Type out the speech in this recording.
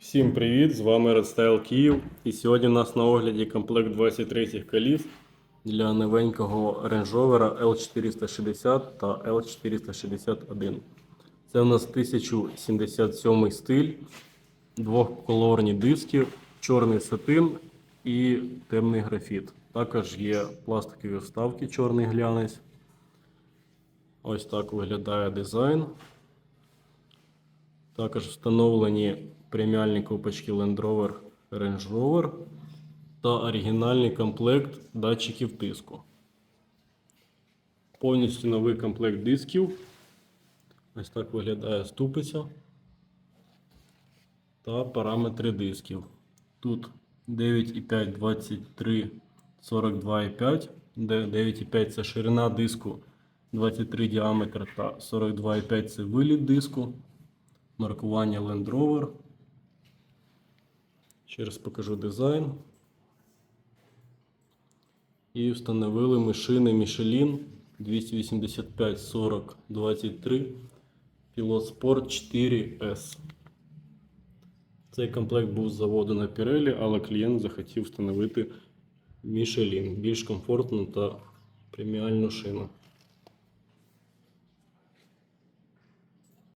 Всім привіт! З вами Redstyle Київ. І сьогодні у нас на огляді комплект 23 коліс для новенького Range Rover L460 та L461. Це у нас 1077 стиль, двохколорні диски, чорний сатин і темний графіт. Також є пластикові вставки, чорний глянець. Ось так виглядає дизайн. Також встановлені преміальні ковпачки Land Rover Range Rover та оригінальний комплект датчиків тиску. Повністю новий комплект дисків. Ось так виглядає ступиця та параметри дисків. Тут 9,5, 23, 42,5, 9,5 це ширина диску, 23 діаметр та 42,5 це виліт диску. Маркування Land Rover. Ще раз покажу дизайн. І встановили ми шини Michelin 285 40 23 Pilot Sport 4S. Цей комплект був з заводу на Pirelli, але клієнт захотів встановити Michelin більш комфортну та преміальну шину.